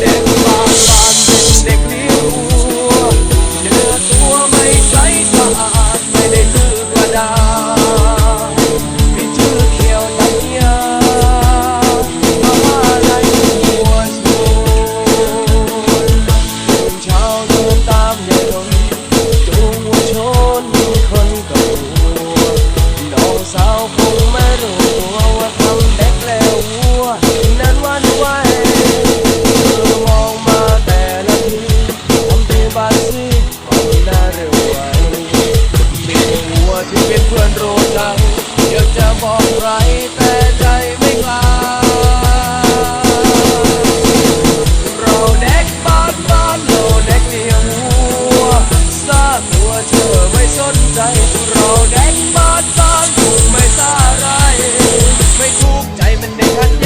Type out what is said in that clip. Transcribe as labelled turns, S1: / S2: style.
S1: เด็กบางบ้านเป็นเดียวเนื้อตัวไม่ใช่ ฝันเอาหน่าเร็วไปไมีหัวที่เป็นเพื่อนรู้จังอยวจะบอกใครแต่ใจไม่กล้าเราเด็กบ้านบ้านเราเด็กเดียวหัวสร้างหัวเธอไม่สนใจเราเด็กบ้านบ้านคงไม่สาไรไม่ถูกใจมันเด็กขัน